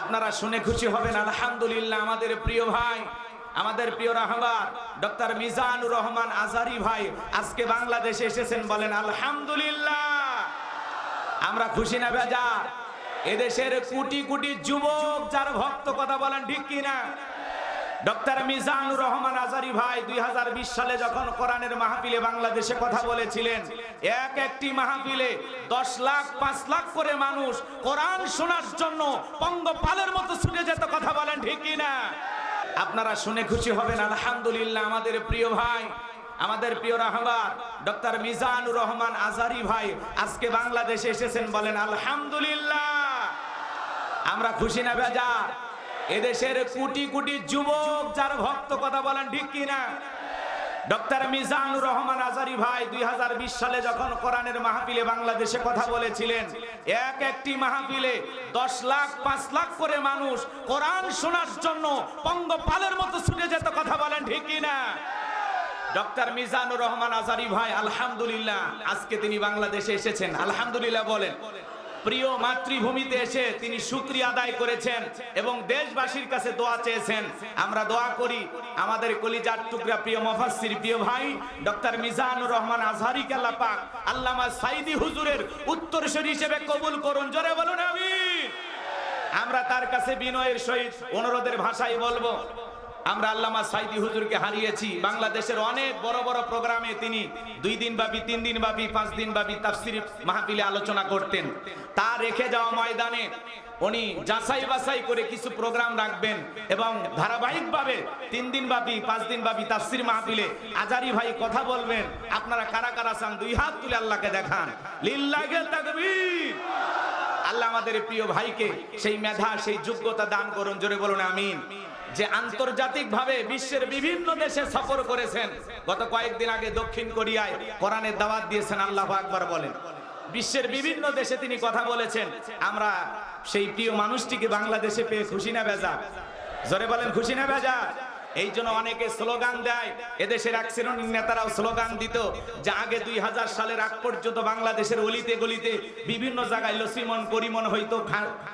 আপনারা শুনে খুশি হবেন, আলহামদুলিল্লাহ, আমাদের প্রিয় ভাই, আমাদের প্রিয় রাহবার, ডক্টর মিজানুর রহমান আজারি ভাই, আজকে বাংলাদেশে এসেছেন বলেন, আলহামদুলিল্লাহ। আমরা খুশি না ভেজা এদেশের কোটি কোটি যুবক, যার ভক্ত কথা বলেন ঠিক কিনা? ডক্টর মিজানুর রহমান আজারি ভাই দুই হাজার বিশ সালে যখন কোরআনের মাহফিলে বাংলাদেশে কথা বলেছিলেন, এক একটি মাহফিলে দশ লাখ, পাঁচ লাখ করে মানুষ কোরআন শোনার জন্য পঙ্গপালের মতো ছুটে যেত, কথা বলেন ঠিক না আপনারা শুনে খুশি হবেন, আলহামদুলিল্লাহ আমাদের প্রিয় ভাই, আমাদের প্রিয় রাহবার, ডক্টর মিজানুর রহমান আজারি ভাই আজকে বাংলাদেশে এসেছেন বলেন, আলহামদুলিল্লাহ। আমরা খুশি না বেজা এদেশের কোটি কোটি যুবক যার ভক্ত কথা বলেন ঠিক কিনা? ডক্টর মিজানুর রহমান আজারি ভাই দুই হাজার বিশ সালে যখন কোরআনের মাহফিলে বাংলাদেশে কথা বলেছিলেন, এক একটি মাহফিলে দশ লাখ, পাঁচ লাখ করে মানুষ কোরআন শোনার জন্য পঙ্গপালের মতো ছুটে যেত কথা বলেন ঠিক কিনা? ডক্টর মিজানুর রহমান আজারি ভাই, আলহামদুলিল্লাহ, আজকে তিনি বাংলাদেশে এসেছেন। আলহামদুলিল্লাহ বলেন। প্রিয় মাতৃভূমিতে এসে তিনি শুক্রিয়া আদায় করেছেন এবং দেশবাসীর কাছে দোয়া চেয়েছেন। আমরা দোয়া করি আমাদের কলিজার টুকরা প্রিয় মফাসির প্রিয় ভাই, ডক্টর মিজানুর রহমান আজহারি আল্লাহ পাক আল্লামা সাইদি হুজুরের উত্তরসূরি হিসেবে কবুল করুন। জোরে বলুন আমি আমরা তার কাছে বিনয়ের সহিত অনুরোধের ভাষায় বলব আমরা আল্লামা সাইদি হুজুরকে হারিয়েছি। বাংলাদেশের অনেক বড় বড় প্রোগ্রামে তিনি দুই দিন ব্যাপী, তিন দিন ব্যাপী, পাঁচ দিন ব্যাপী তাফসির মাহফিলে আলোচনা করতেন। তা রেখে যাওয়া ময়দানে উনি যাচাই বাছাই করে কিছু প্রোগ্রাম রাখবেন এবং ধারাবাহিকভাবে তিন দিন ব্যাপী, পাঁচ দিন ব্যাপী তাফসির মাহফিলে আজারি ভাই কথা বলবেন। আপনারা কারা কারা চান, দুই হাত তুলে আল্লাহকে দেখান। লিল্লাহে তাকবীর। আল্লাহ আমাদের প্রিয় ভাইকে সেই মেধা, সেই যোগ্যতা দান করুন, জোরে বলুন, আমিন। যে আন্তর্জাতিক ভাবে বিশ্বের বিভিন্ন দেশে সফর করেছেন। গত কয়েকদিন আগে দক্ষিণ কোরিয়ায় কোরআনের দাওয়াত দিয়েছেন, আল্লাহ আকবর বলেন। বিশ্বের বিভিন্ন দেশে তিনি কথা বলেছেন, আমরা সেই প্রিয় মানুষটিকে বাংলাদেশে পেয়ে খুশি না বেজা জোরে বলেন, খুশি না বেজা এই জন্য অনেকে স্লোগান দেয়, এদেশের এক শ্রেণির নেতারাও স্লোগান দিত যে আগে দুই হাজার সালের আগ পর্যন্ত বাংলাদেশের অলিতে গলিতে বিভিন্ন জায়গায় লসিমন, করিমন হইতো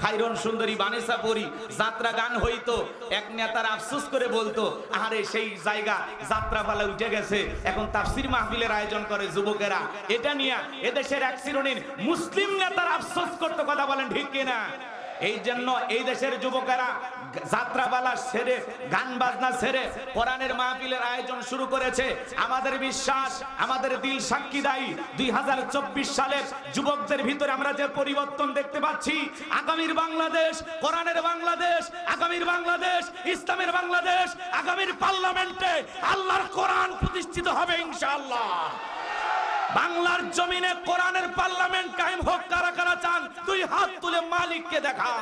খাইরন, সুন্দরী, বানেসা পরি, যাত্রা গান হইতো। এক নেতার আফসোস করে বলতো আরে সেই জায়গা যাত্রা যাত্রাপালা উঠে গেছে। এখন তাফসির মাহফিলের আয়োজন করে যুবকেরা। এটা নিয়ে এদেশের এক শ্রেণির মুসলিম নেতার আফসোস করতে কথা বলেন ঠিক কিনা? এই জন্য এই দেশের যুবকেরা যাত্রাপালা সেরে, গান বাজনা সেরে কোরআনের মাহফিলের আয়োজন শুরু করেছে। আমাদের বিশ্বাস, আমাদের দিল সাক্ষী দায়ী। দুই সালের যুবকদের ভিতরে আমরা যে পরিবর্তন দেখতে পাচ্ছি, আগামীর বাংলাদেশ, কোরআনের বাংলাদেশ, আগামীর বাংলাদেশ, ইসলামের বাংলাদেশ, আগামীর পার্লামেন্টে আল্লাহর কোরআন প্রতিষ্ঠিত হবে ইনশাআল্লাহ। বাংলার জমিনে কোরআনের পার্লামেন্ট কায়েম হোক, কারা কারা চান তুই হাত তুলে মালিককে দেখা।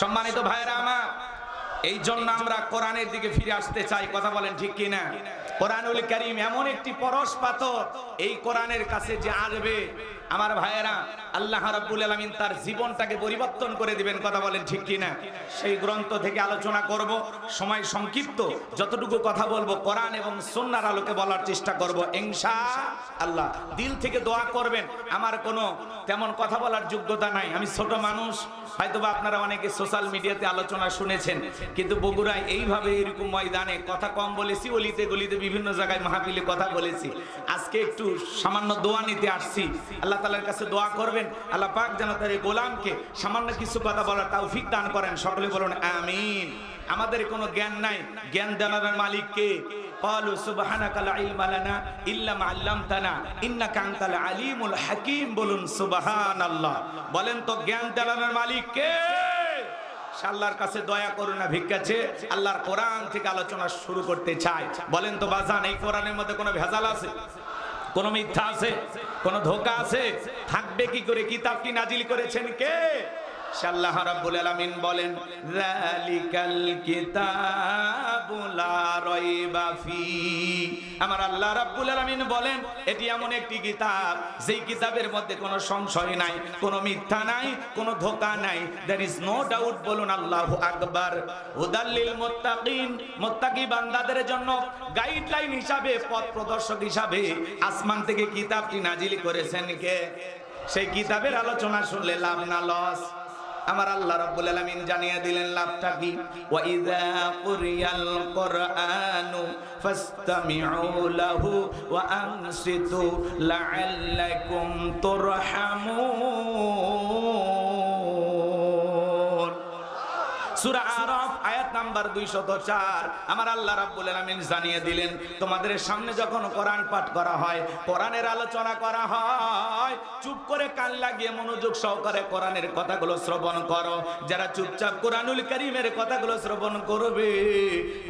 সম্মানিত ভাইরা আমার, এই জন্য আমরা কোরআনের দিকে ফিরে আসতে চাই, কথা বলেন ঠিক কিনা? কোরআনুল করিম এমন একটি পরশ পাথর এই কোরআনের কাছে যে আসবে। আমার ভাইয়েরা আল্লাহ রাব্বুল আলামিন তার জীবনটাকে পরিবর্তন করে দিবেন, কথা বলেন ঠিক কিনা? সেই গ্রন্থ থেকে আলোচনা করব, সময় সংক্ষিপ্ত, যতটুকু কথা বলব কোরআন এবং সুন্নাহর আলোকে বলার চেষ্টা করব ইনশা আল্লাহ দিল থেকে দোয়া করবেন, আমার কোনো তেমন কথা বলার যোগ্যতা নাই। আমি ছোট মানুষ, হয়তোবা আপনারা অনেকে সোশ্যাল মিডিয়াতে আলোচনা শুনেছেন, কিন্তু বগুড়ায় এইভাবে এরকম ময়দানে কথা কম বলেছি, অলিতে গলিতে বিভিন্ন জায়গায় মাহফিলে কথা বলেছি। আজকে একটু সামান্য দোয়া নিতে আসছি। আল্লাহ তালার কাছে দোয়া করবেন আল্লাহ পাক যেন তার এই গোলামকে সামান্য কিছু কথা বলার তৌফিক দান করেন সকলে বলুন আমিন আমাদের কোনো জ্ঞান নাই জ্ঞান দেনার মালিক কে قالوا سبحانك لا علم لنا الا ما علمتنا انك انت العليم الحكيم বলুন সুবহানাল্লাহ বলেন তো জ্ঞান দেনার মালিক কে সে আল্লাহর কাছে দয়া করুন না ভিক্ষাছে আল্লাহর কোরআন থেকে আলোচনা শুরু করতে চায় বলেন তো বাজান এই কোরআনের মধ্যে কোনো ভেজাল আছে কোন মিথ্যা আছে? কোন ধোকা আছে? থাকবে কি করে? কিতাব কি নাজিল করেছেন কে? রাব্বুল আলামিন বলেন যালিকাল কিতাবু লা রাইবা ফি। আমার আল্লাহ রাব্বুল আলামিন বলেন, এটি এমন একটি কিতাব, যেই কিতাবের মধ্যে কোনো সংশয় নাই, কোনো মিথ্যা নাই, কোনো ধোঁকা নাই। দেয়ার ইজ নো ডাউট বলুন আল্লাহু আকবার। হুদাল্লিল মুত্তাকিন, মুত্তাকি বান্দাদের জন্য গাইডলাইন হিসাবে, পথ প্রদর্শক হিসাবে আসমান থেকে কিতাবটি নাজিল করেছেন কে? সেই কিতাবের আলোচনা শুনলে লাভ না, লস। আমার আল্লাহ রাব্বুল আলামিন জানিয়ে দিলেন, লাভটা কি? ওয়া ইযা কুরিয়াল কুরআনু ফাসতামিউ লাহু ওয়া আনসিতু লাআল্লাকুম তুরহামুন। সূরা আরাফ নাম্বার 204 আমার আল্লাহ রাব্বুল আলামিন জানিয়ে দিলেন, তোমাদের সামনে যখন কোরআন পাঠ করা হয়, কোরআনের আলোচনা করা হয়, চুপ করে কান লাগিয়ে মনোযোগ সহকারে কোরআনের কথাগুলো শ্রবণ করো। যারা চুপচাপ কোরআনুল কারীমের কথাগুলো শ্রবণ করবে,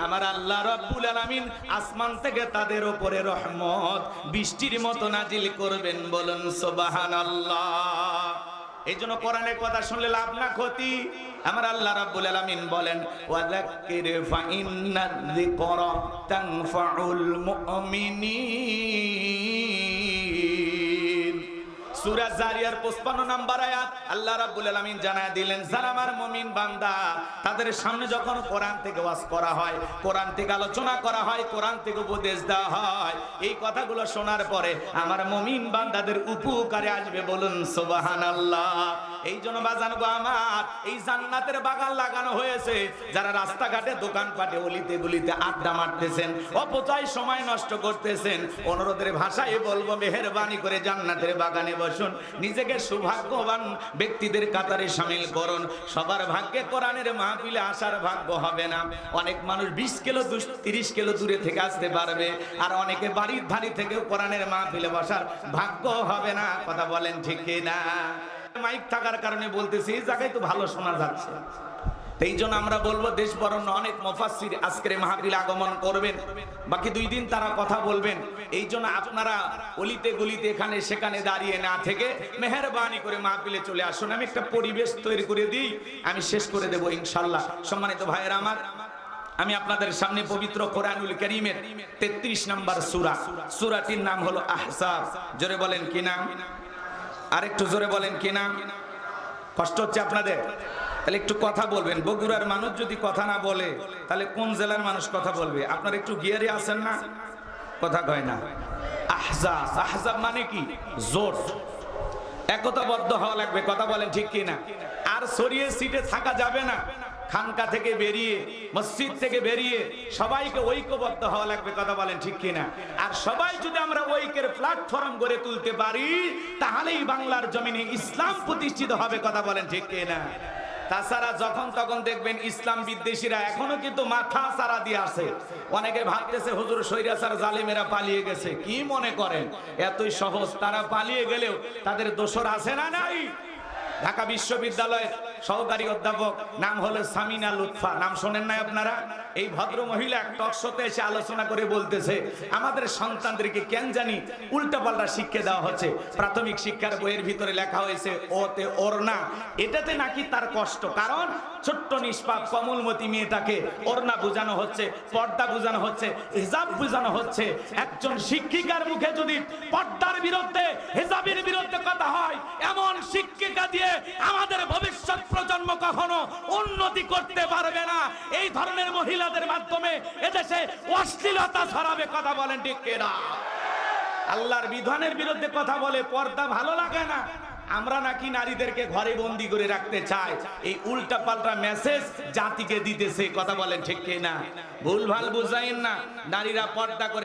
আমার আল্লাহ রাব্বুল আলামিন আসমান থেকে তাদের উপরে রহমত বৃষ্টির মতো নাজিল করবেন বলুন, সুবহানাল্লাহ। এই জন্য কোরআনের কথা শুনলে লাভ না, ক্ষতি। আমার আল্লাহ রাব্বুল আলামিন বলেন, ওয়াযাক্কির ফা ইন্নাল যিকরা তানফাউল মুমিনিন। সূরা জারিয়ার 55 নাম্বার আয়াত আল্লাহ রাব্বুল আলামিন জানায় দিলেন, যারা আমার মমিন বান্দা, তাদের সামনে যখন কোরআন থেকে ওয়াজ করা হয়, কোরআন থেকে আলোচনা করা হয়, কোরআন থেকে উপদেশ দেওয়া হয়, এই কথাগুলো শোনার পরে আমার মুমিন বান্দাদের উপকারে আসবে বলুন, সুবহানাল্লাহ। এই জন্য বাজান গো আমার, এই জান্নাতের বাগান লাগানো হয়েছে। যারা রাস্তাঘাটে দোকানপাটে অলিতে গলিতে আড্ডা মারতেছেন, অপচয় সময় নষ্ট করতেছেন, অনুরোধের ভাষায় বলব, মেহেরবানি করে জান্নাতের বাগানে বসুন। নিজেকে সৌভাগ্যবান ব্যক্তিদের কাতারে সামিল করুন। সবার ভাগ্যে কোরআনের মাহফিলে আসার ভাগ্য হবে না। অনেক মানুষ বিশ কিলো তিরিশ কিলো দূরে থেকে আসতে পারবে, আর অনেকে বাড়ির ধারি থেকেও কোরআনের মাহফিলে বসার ভাগ্য হবে না। কথা বলেন ঠিক না মাইক থাকার কারণে বলতেছি, এই জায়গায় তো ভালো শোনা যাচ্ছে। এই জন্য আমরা বলব দেশ বরণ্য অনেক মফাসির আজকের এই মাহফিল আগমন করবেন। বাকি দুই দিন তারা কথা বলবেন। এই জন্য আপনারা অলিতে গলিতে এখানে সেখানে দাঁড়িয়ে না থেকে মেহরবানি করে মাহফিলে চলে আসুন। আমি একটা পরিবেশ তৈরি করে দিই, আমি শেষ করে দেবো ইনশাল্লাহ। সম্মানিত ভাইয়েরা আমার, আমি আপনাদের সামনে পবিত্র কোরআনুল করিমের তেত্রিশ নম্বর সুরা। সুরাটির নাম হলো আহসাব। জোরে বলেন কি নাম? আরেকটু জোরে বলেন কি না কষ্ট হচ্ছে আপনাদের? তাহলে একটু কথা বলবেন। বগুড়ার মানুষ যদি কথা না বলে, তাহলে কোন জেলার মানুষ কথা বলবে? আপনার একটু গিয়ারে আছেন না? কথা কয় না। আহজাব। আহজাব মানে কি? জোট একতাবদ্ধ হওয়া লাগবে। কথা বলেন ঠিক কিনা? আর সরিয়ে সিটে থাকা যাবে না। খানকা থেকে বেরিয়ে, মসজিদ থেকে বেরিয়ে সবাইকে ঐক্যবদ্ধ হওয়া লাগবে, কথা বলেন ঠিক কিনা? আর সবাই যদি আমরা ঐক্যের প্ল্যাটফর্ম গড়ে তুলতে পারি, তাহলেই বাংলার জমিনে ইসলাম প্রতিষ্ঠিত হবে, কথা বলেন ঠিক কিনা? তাছাড়া যখন তখন দেখবেন ইসলাম বিদ্বেষীরা এখনও কিন্তু মাথা সারা দিয়ে আছে। অনেকে ভাবতেছে, হুজুর সৈরাসার জালিমেরা পালিয়ে গেছে। কি মনে করেন? এতই সহজ, তারা পালিয়ে গেলেও তাদের দোষর আছে না নাই? ঢাকা বিশ্ববিদ্যালয়ের সহকারী অধ্যাপক, নাম হলো সামিনা লুৎফা। নাম শোনেন নাই আপনারা? এই ভদ্র মহিলা টক শোতে এসে আলোচনা করে বলতেছে, আমাদের সন্তানদেরকে কেন জানি উল্টাপাল্টা শিক্ষা দেওয়া হচ্ছে। প্রাথমিক শিক্ষার বইয়ের ভিতরে লেখা হয়েছে, ওতে ওর না। এটাতে নাকি তার কষ্ট। কারণ ছোট্ট নিষ্পাপ কমলমতি মেয়েটাকে ওরনা বোঝানো হচ্ছে, পর্দা বোঝানো হচ্ছে, হিজাব বোঝানো হচ্ছে। একজন শিক্ষিকার মুখে যদি পর্দার বিরুদ্ধে, হিজাবের বিরুদ্ধে কথা হয়, এমন শিক্ষিকা দিয়ে আমাদের ভবিষ্যৎ প্রজন্ম কখনো উন্নতি করতে পারবে না। এই ধরনের মহিলাদের মাধ্যমে এদেশে অশ্লীলতা ছড়াবে, কথা বলেন ঠিক কেনা? আল্লাহর বিধানের বিরুদ্ধে কথা বলে পর্দা ভালো লাগে না? আমরা নাকি নারীদেরকে ঘরে বন্দি করে রাখতে চাই। এই উল্টা পাল্টা মেসেজ জাতিকে দিতেছে কথা বলেন ঠিক না ভুল ভালো বুঝাইন না। নারীরা পর্দা করে